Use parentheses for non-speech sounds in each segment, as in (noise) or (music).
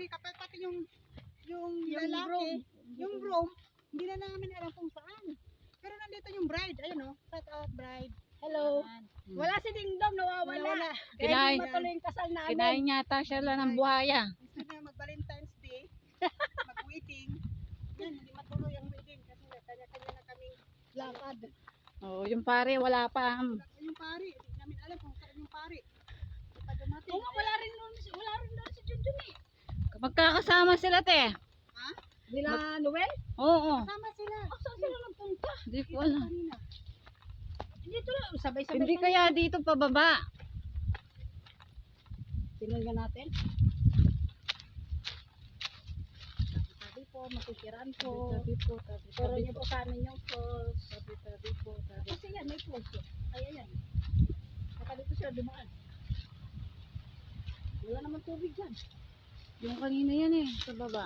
kami, kapag pati yung yung, Yung lalaki, groom. yung groom, hindi na namin alam kung saan. Pero nandito yung bride, ayun oh, shout out bride. Hello. Ayan. Wala si Ding Dong, nawawala. Wala. Kaya Kinain. hindi matuloy yung kasal namin. Kinain yata siya lang ng buhaya. Gusto na mag-Valentine's Day, (laughs) mag-wedding. Yan, hindi matuloy ang wedding kasi kanya-kanya na kaming Lakad. Oh, yung pare wala pa. yung pari. Hindi namin alam kung saan yung pari. Hindi pa dumating. Oo nga, wala rin doon, wala rin doon si Junjun eh. Magkakasama sila te. Ha? Nila Noel? Oo. Kasama sila. Oh, saan sila nagpunta? Hindi ko Dito alam. Dito lang, sabay-sabay. Hindi kaya dito pababa. Tingnan natin. Sabi po, masisiran po. Tabi po, tabi, Pero tabi niyo po. po sa amin yung falls. Tabi, tabi po, tabi. Kasi yan, may falls po. Ay, ayan. Saka dito sila dumaan. Wala naman tubig dyan. Yung kanina yan eh, sa baba.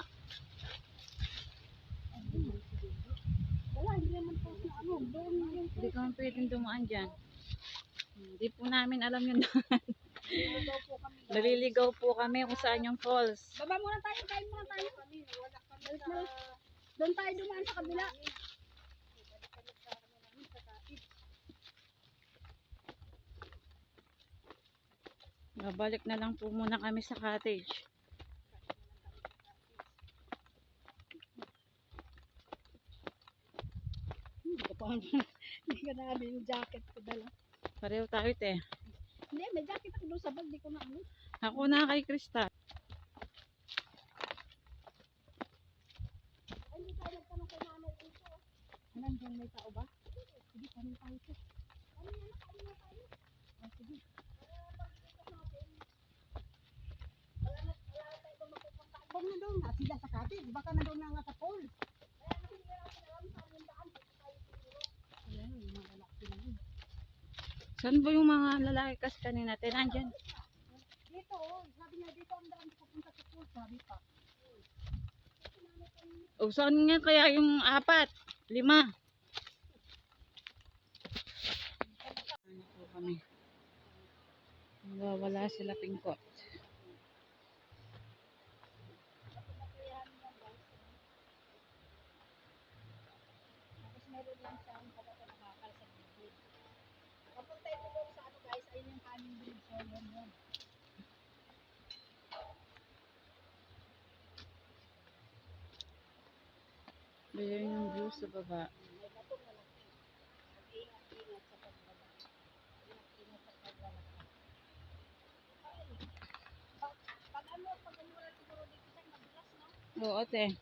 Wala, hindi naman falls na ano. Hindi kami pwedeng dumaan dyan. Hindi po namin alam yun (laughs) daan. po. Naliligaw po kami kung saan yung falls. Baba muna tayo, kain muna tayo. Wala kami sa... Doon tayo dumaan sa kabila. Babalik na lang po muna kami sa cottage. Hindi ko pa Hindi ko na ano yung jacket ko dala. Pareho tayo te. Hindi, may jacket ako doon sa bag. Di ko na ano. Ako na kay Krista. Ay, hindi tayo nagtanong kay nanay dito. Nandiyan may tao ba? Sige, kanin tayo ito. Ano yan? Kanin na tayo. Oh, sige. Kung nandun nga sila sa cottage, baka nandun na nga sa pool. Ayan, yung mga lalaki na yun. Saan ba yung mga lalaki kas kanina te? Nandyan. Dito, oh, sabi niya dito ang daan pupunta sa pool, sabi pa. O saan nga kaya yung apat? Lima? Ano po kami? Wala sila pingkot. Tapos meron lang siyang pagkata nakakal sa bibig. Kapag tayo po sa ano guys, ayun yung kanin bridge. So, yun yun. Ayan yung view sa baba. May batong malaki. Mag-ingat-ingat sa pagbaba. Ingat-ingat sa paglalakad. Ay, pag, pag ano, pag ano wala siguro dito siya, madulas, no? Oo, ate. Yung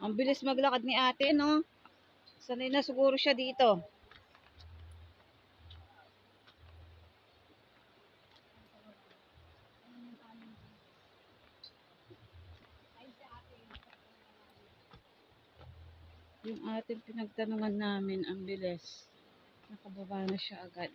Ang bilis maglakad ni ate, no? Sanay na siguro siya dito. Yung ating pinagtanungan namin, ang bilis. Nakababa na siya agad.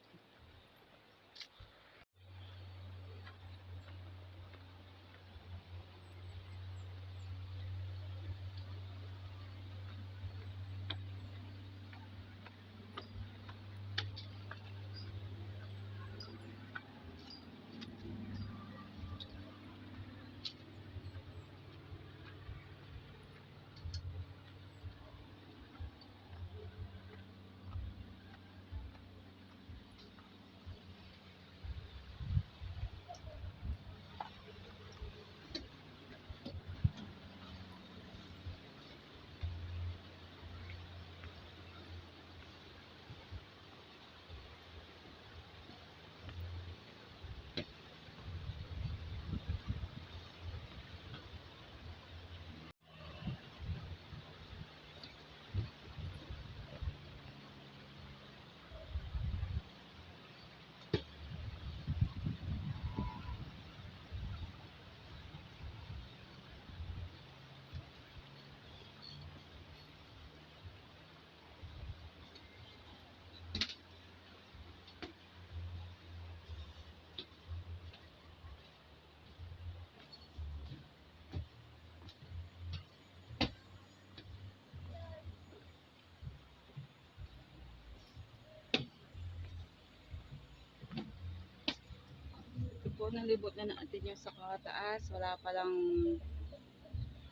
Po, nalibot na natin yung sa kataas. Wala palang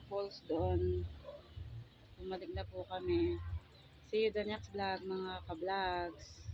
falls doon. Bumalik na po kami. See you the next vlog mga ka-vlogs.